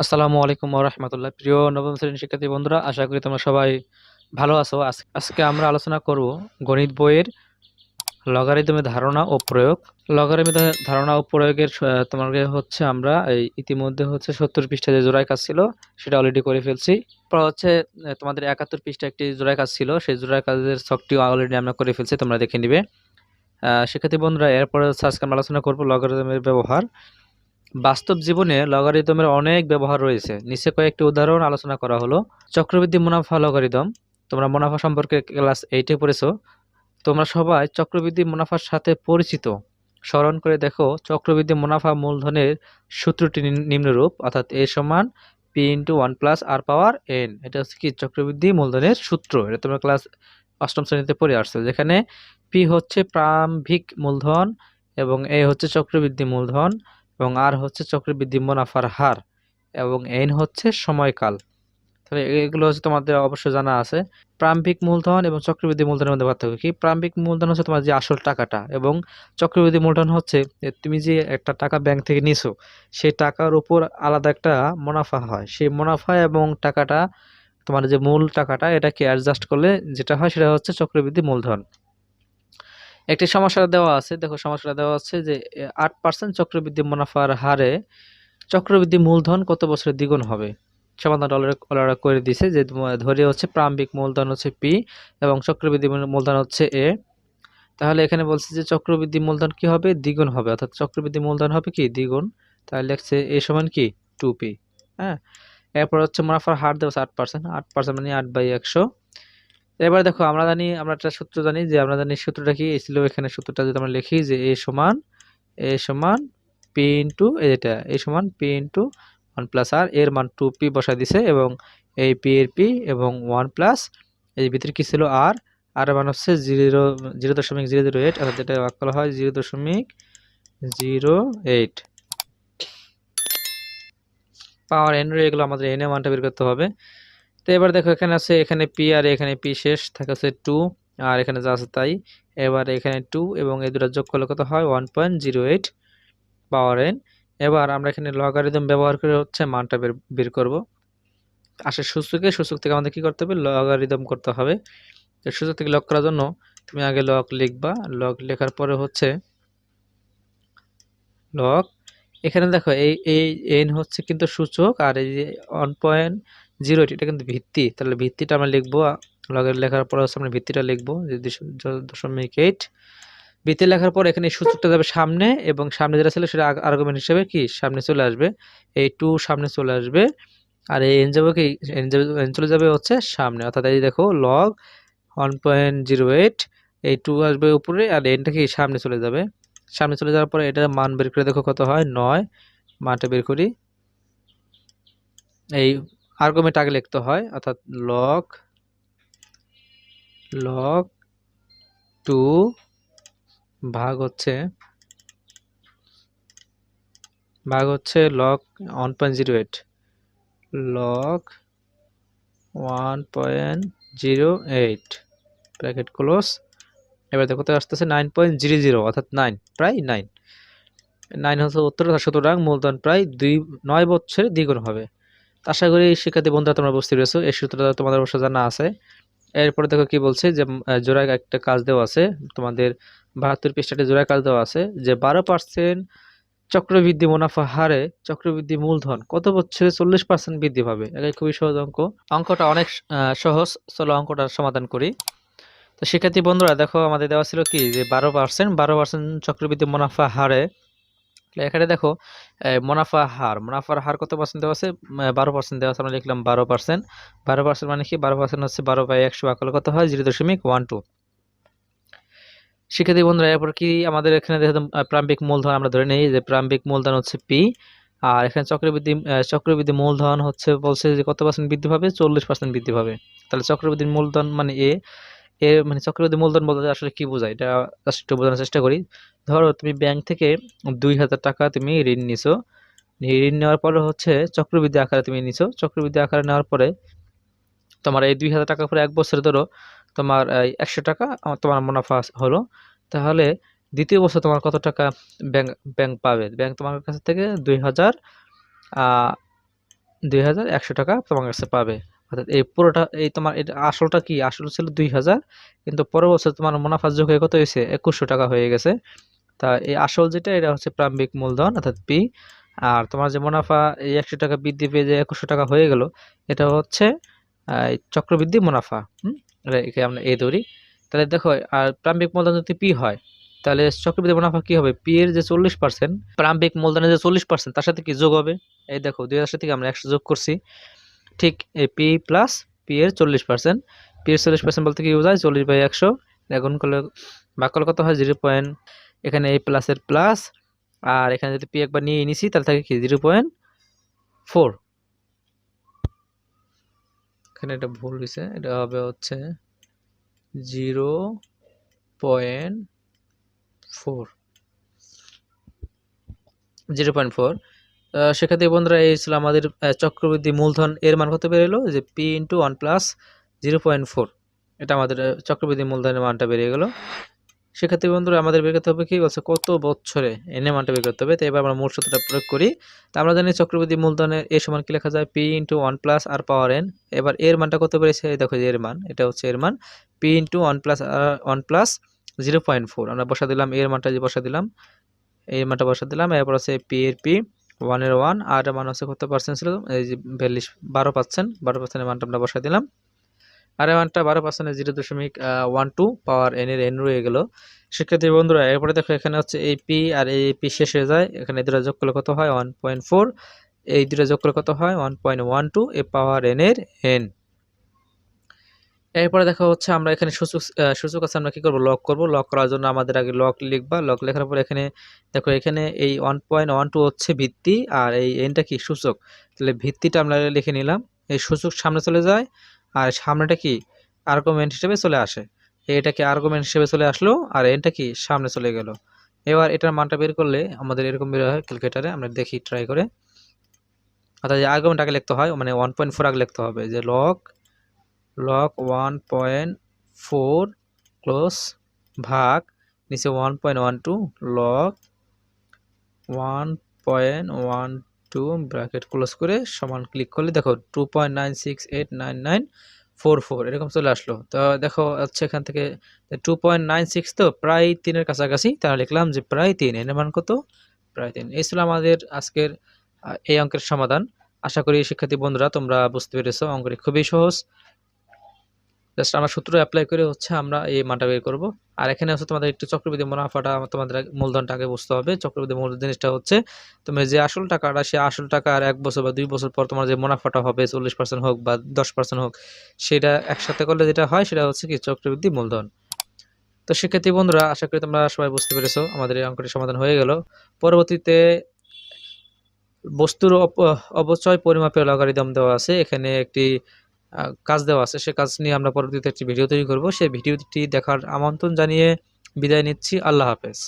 আসসালামু আলাইকুম রহমতুল্লাহ। প্রিয় নবম শ্রেণির শিক্ষার্থী বন্ধুরা, আশা করি তোমরা সবাই ভালো আছো। আজ- আজকে আমরা আলোচনা করব গণিত বইয়ের লগারিদমের ধারণা ও প্রয়োগ। লগারিদমের ধারণা ও প্রয়োগের তোমাকে হচ্ছে আমরা এই ইতিমধ্যে হচ্ছে সত্তর পৃষ্ঠা যে জোড়ায় কাজ ছিল, সেটা অলরেডি করে ফেলছি। পর হচ্ছে তোমাদের একাত্তর পৃষ্ঠা একটি জোড়ায় কাজ ছিল, সেই জোড়ায় কাজের ছকটি অলরেডি আমরা করে ফেলছি, তোমরা দেখে নিবে। শিক্ষার্থী বন্ধুরা, এরপরে আজকে আমরা আলোচনা করব লগারিদমের ব্যবহার। বাস্তব জীবনে লগারিদমের অনেক ব্যবহার রয়েছে। নিচে কয়েকটি উদাহরণ আলোচনা করা হলো। চক্রবৃদ্ধি মুনাফা লগারিদম তোমরা মুনাফা সম্পর্কে ক্লাস এইটে পড়েছো। তোমরা সবাই চক্রবৃদ্ধি মুনাফার সাথে পরিচিত। স্মরণ করে দেখো, চক্রবৃদ্ধি মুনাফা মূলধনের সূত্রটি নিম্নরূপ, অর্থাৎ এ সমান P into one plus r power n এটা হচ্ছে কি? চক্রবৃদ্ধি মূলধনের সূত্র। এটা তোমরা ক্লাস অষ্টম শ্রেণীতে পড়ে আসছো। যেখানে পি হচ্ছে প্রারম্ভিক মূলধন এবং এ হচ্ছে চক্রবৃদ্ধি মূলধন। এবং আর হচ্ছে চক্রবৃদ্ধি মুনাফার হার এবং এন হচ্ছে সময়কাল। তাহলে এগুলো হচ্ছে তোমাদের অবশ্যই জানা আছে। প্রাম্ভিক মূলধন এবং চক্রবৃদ্ধি মূলধনের মধ্যে পার্থক্য কি? প্রাম্ভিক মূলধন হচ্ছে তোমার যে আসল টাকাটা এবং চক্রবৃদ্ধি মূলধন হচ্ছে তুমি যে একটা টাকা ব্যাংক থেকে নিছো, সেই টাকার উপর আলাদা একটা মুনাফা হয়। সেই মুনাফা এবং টাকাটা, তোমার যে মূল টাকাটা, এটাকে অ্যাডজাস্ট করলে যেটা হয় সেটা হচ্ছে চক্রবৃদ্ধি মূলধন। একটি সমস্যা দেওয়া আছে, দেখো সমস্যাটা দেওয়া আছে যে আট পার্সেন্ট চক্রবৃদ্ধি মুনাফার হারে চক্রবৃদ্ধি মূলধন কত বছরে দ্বিগুণ হবে? সমাধান অলরেডি করে দিছে যে ধরে হচ্ছে প্রারম্ভিক মূলধন হচ্ছে পি এবং চক্রবৃদ্ধি মূলধন হচ্ছে এ তাহলে এখানে বলছে যে, চক্রবৃদ্ধি মূলধন কি হবে? দ্বিগুণ হবে, অর্থাৎ চক্রবৃদ্ধি মূলধন হবে কি? দ্বিগুণ। তাহলে লিখছে এ সমান কি? টু পি হ্যাঁ? এরপর হচ্ছে মুনাফার হার দেওয়া আট পার্সেন্ট আট পার্সেন্ট মানে আট বাই একশো। এবার দেখো, আমরা জানি, আমরা একটা সূত্র জানি যে আমরা জানি সূত্রটা কি? ছিল এখানে সূত্রটা যদি আমরা লিখি যে এ সমান এ সমান পি ইন্টু এটা, এ সমান P into one plus r, এর মান টু পি বসাই দিছে এবং এই পি এর পি এবং ওয়ান প্লাস এই ভিতরে কি ছিল? আর আর এর মান হচ্ছে জিরো জিরো দশমিক জিরো জিরো এইট, অর্থাৎ এটা ভাগ করা হয় জিরো দশমিক জিরো এইট। পাওয়ার এন এগুলো আমাদের এন এর মানটা বের করতে হবে। তো এবার দেখো এখানে আছে, এখানে পি আর এখানে পি শেষ, থাকে আছে টু আর এখানে যা আছে তাই। এবার এখানে টু এবং এই দুটো যোগ করলে কত হয়? One point zero eight power n এবার আমরা এখানে লগারিদম ব্যবহার করে হচ্ছে মানটা বের বের করব। আসে সূচকে সূচক থেকে আমাদের কী করতে হবে? লগারিদম করতে হবে। তো সূচক থেকে লক করার জন্য তুমি আগে লক লিখবা। লক লেখার পরে হচ্ছে লক এখানে দেখো এই এই এন হচ্ছে কিন্তু সূচক, আর এই যে ওয়ান পয়েন্ট জিরো এটা কিন্তু ভিত্তি। তাহলে ভিত্তিটা আমরা লিখব লগের লেখার পর হচ্ছে আমরা ভিত্তিটা লিখব যে দশমিক এইট ভিত্তি লেখার পর এখানে সূচকটা যাবে সামনে এবং সামনে যেটা ছিল সেটা আর্গুমেন্ট হিসেবে কি? সামনে চলে আসবে। এই টু সামনে চলে আসবে আর এই এন যাবে কি? এন যাবে এন চলে যাবে হচ্ছে সামনে। অর্থাৎ এই দেখো log one point zero eight এই টু আসবে উপরে আর এনটা কি? সামনে চলে যাবে। সামনে চলে যাওয়ার পরে এটা মান বের করে দেখো কত হয়? নয়। মানটা বের করি। এই আর্গুমেন্ট আগে লিখতে হয়, অর্থাৎ লক লক টু ভাগ হচ্ছে ভাগ হচ্ছে log one point zero eight log one point zero eight bracket close এবার দেখো তো আসতেছে নাইন পয়েন্ট জিরো জিরো অর্থাৎ নাইন প্রায় নাইন নাইন হচ্ছে উত্তর সুতরাং মূলধন প্রায় দুই, নয় বছরে দ্বিগুণ হবে। আশা করি শিক্ষার্থী বন্ধুরা তোমরা বুঝতে পেরেছ। এই সূত্রটা তোমাদের অবশ্য জানা আছে। এরপরে দেখো কি বলছে যে জোড়ায় একটা কাজ দেওয়া আছে। তোমাদের বাহাত্তর পৃষ্ঠাতে জোড়ায় কাজ দেওয়া আছে যে, বারো পার্সেন্ট চক্রবৃদ্ধি মুনাফা হারে চক্রবৃদ্ধি মূলধন কত বছরে চল্লিশ পার্সেন্ট বৃদ্ধি পাবে? এটা খুবই সহজ অঙ্ক। অঙ্কটা অনেক সহজ। চলো অঙ্কটা সমাধান করি। তো শিক্ষার্থী বন্ধুরা, দেখো আমাদের দেওয়া ছিল কি? যে, বারো পার্সেন্ট বারো পার্সেন্ট চক্রবৃদ্ধি মুনাফা হারে এখানে দেখো মুনাফা হার, মুনাফার হার কত পার্সেন্ট দেওয়া আছে? বারো পার্সেন্ট দেওয়া আছে, আমরা লিখলাম বারো পার্সেন্ট বারো পার্সেন্ট মানে কি? বারো পার্সেন্ট হচ্ছে বারো বাই একশো করলে কত হয়? জিরো দশমিক ওয়ান টু। শিক্ষার্থী বন্ধুরা, এরপর কি আমাদের এখানে দেখো প্রারম্ভিক মূলধন আমরা ধরে নিই, যে প্রারম্ভিক মূলধন হচ্ছে পি। আর এখানে চক্রবৃদ্ধি চক্রবৃদ্ধি মূলধন হচ্ছে বলছে যে কত পার্সেন্ট বৃদ্ধি পাবে? চল্লিশ পার্সেন্ট বৃদ্ধি পাবে। তাহলে চক্রবৃদ্ধি মূলধন মানে এ। এ মানে চক্রবৃদ্ধি মূলধন বলতে আসলে কি বোঝায়? এটা just একটু বোঝানোর চেষ্টা করি। ধরো তুমি ব্যাংক থেকে দুই হাজার টাকা তুমি ঋণ নিছো। ঋণ নেওয়ার পরে হচ্ছে চক্রবৃদ্ধি আকারে তুমি নিছো। চক্রবৃদ্ধি আকারে নেওয়ার পরে তোমার এই দুই হাজার টাকা করে এক বছরে ধরো তোমার এই একশো টাকা তোমার মুনাফা হলো। তাহলে দ্বিতীয় বছর তোমার কত টাকা ব্যাংক ব্যাংক পাবে? ব্যাংক তোমার কাছ থেকে দুই হাজার দুই হাজার একশো টাকা তোমার কাছে পাবে। অর্থাৎ এই পুরোটা, এই তোমার এটা আসলটা কি? আসল ছিল দুই হাজার, কিন্তু পরের বছর তোমার মুনাফা যোগ হয়ে কত হয়েছে? একুশশো টাকা হয়ে গেছে। তা এই আসল যেটা, এটা হচ্ছে প্রারম্ভিক মূলধন, অর্থাৎ পি আর তোমার যে মুনাফা, এই একশো টাকা বৃদ্ধি পেয়ে যে একুশশো টাকা হয়ে গেল, এটা হচ্ছে চক্রবৃদ্ধি মুনাফা। হুম? আমরা এই ধরি। তাহলে দেখো, আর প্রারম্ভিক মূলধন যদি পি হয়, তাহলে চক্রবৃদ্ধি মুনাফা কি হবে? পি এর যে চল্লিশ পার্সেন্ট প্রারম্ভিক মূলধনের যে চল্লিশ পার্সেন্ট তার সাথে কি যোগ হবে? এই দেখো, দুই হাজার থেকে আমরা একশো যোগ করছি। ঠিক, এই পি প্লাস পি এর চল্লিশ পার্সেন্ট পি এর চল্লিশ পার্সেন্ট বলতে কি বোঝায়? চল্লিশ বাই একশো। এখন করলে করলে কত হয়? জিরো পয়েন্ট এখানে এই প্লাসের প্লাস আর এখানে যদি পি একবার নিয়ে নিছি, তাহলে থাকে কি? জিরো পয়েন্ট ফোর এখানে এটা ভুল হয়েছে এটা হবে হচ্ছে zero point four zero point four সেক্ষেত্রে বন্ধুরা এই ছিল আমাদের চক্রবৃদ্ধি মূলধন এর মান কত বেরোলো যে P into one plus zero point four এটা আমাদের চক্রবৃদ্ধি মূলধনের মানটা বেরিয়ে গেলো। সেক্ষেত্রে বন্ধুরা আমাদের বের করতে হবে কি? বলছে কত বছরে এনে মানটা বের করতে হবে? তো এবার আমরা মূল প্রয়োগ করি। তো আমরা জানি চক্রবৃদ্ধি মূলধনের এ সমান কি লেখা যায়? P into one plus r power n এবার এর মানটা কত এই দেখো যে এর মান, এটা হচ্ছে এর মান। P into one plus r one plus zero point four আমরা বসা দিলাম, এর মানটা যে বসা দিলাম, এর মানটা বসা দিলাম, এরপর হচ্ছে পি এর পি ওয়ানের ওয়ান, আর মান হচ্ছে কত পার্সেন্ট ছিল? এই যে বিয়াল্লিশ, বারো পার্সেন্ট বারো পার্সেন্টের মানটা আমরা বসাই দিলাম। আর মানটা বারো পার্সেন্টের জিরো দশমিক ওয়ান টু পাওয়ার এনের এন রয়ে গেল। শিক্ষার্থী বন্ধুরা, এরপরে দেখো এখানে হচ্ছে এই পি আর এই পি শেষ হয়ে যায়। এখানে দুটো যোগ করলে কত হয়? ওয়ান পয়েন্ট ফোর এই দুটো যোগ করলে কত হয়? ওয়ান পয়েন্ট ওয়ান টু এ পাওয়ার এনের এন এরপরে দেখা হচ্ছে আমরা এখানে সূচক সূচক আছে, আমরা কি করব? লক করব। লক করার জন্য আমাদের আগে লক লিখবা। লক লেখার পর এখানে দেখো, এখানে এই ওয়ান পয়েন্ট ওয়ান টু হচ্ছে ভিত্তি আর এই এনটা কি? সূচক তাহলে ভিত্তিটা আমরা লিখে নিলাম। এই সূচক সামনে চলে যায় আর সামনেটা কি? আর্গুমেন্ট হিসেবে চলে আসে। এটাকে আর্গুমেন্ট হিসেবে চলে আসলো আর এনটা কি? সামনে চলে গেল। এবার এটার মানটা বের করলে আমাদের এরকম বের হয় ক্যালকুলেটারে আমরা দেখি ট্রাই করে। অর্থাৎ যে আর্গুমেন্ট আগে লিখতে হয় মানে ওয়ান পয়েন্ট ফোর আগে লিখতে হবে যে log log one point four close ভাগ নিচে one point one two log one point one two bracket close করে সমান ক্লিক করলে দেখো two point nine six eight nine nine four four এরকম চলে আসলো। তো দেখো হচ্ছে এখান থেকে টু পয়েন্ট নাইন সিক্স তো প্রায় তিনের কাছাকাছি, তাহলে লিখলাম যে প্রায় তিন, এর মান কত? প্রায় তিন। এই ছিল আমাদের আজকের এই অঙ্কের সমাধান। আশা করি শিক্ষার্থী বন্ধুরা তোমরা বুঝতে পেরেছ, অঙ্কটি খুবই সহজ। জাস্ট আমরা সূত্র অ্যাপ্লাই করে হচ্ছে আমরা এই মানটা বের করব। আর এখানে হচ্ছে তোমাদের একটু চক্রবৃদ্ধি মুনাফাটা তোমাদের মূলধনটা আগে বুঝতে হবে। চক্রবৃদ্ধি মূলধন জিনিসটা হচ্ছে, তুমি যে আসল টাকাটা সে আসল টাকা আর এক বছর বা দুই বছর পর তোমার যে মুনাফাটা হবে, চল্লিশ পার্সেন্ট হোক বা দশ পার্সেন্ট হোক, সেটা একসাথে করলে যেটা হয়, সেটা হচ্ছে কি চক্রবৃদ্ধি মূলধন। তো শিক্ষার্থী বন্ধুরা, আশা করি তোমরা সবাই বুঝতে পেরেছ, আমাদের এই অঙ্কটি সমাধান হয়ে গেল। পরবর্তীতে বস্তুর অপ- অবচয় পরিমাপের লগারিদম দেওয়া আছে। এখানে একটি কাজ দেওয়া আছে। সে কাজ নিয়ে আমরা পরবর্তীতে একটি ভিডিও তৈরি করব। সেই ভিডিওটি দেখার আমন্ত্রণ জানিয়ে বিদায় নিচ্ছি। আল্লাহ হাফেজ।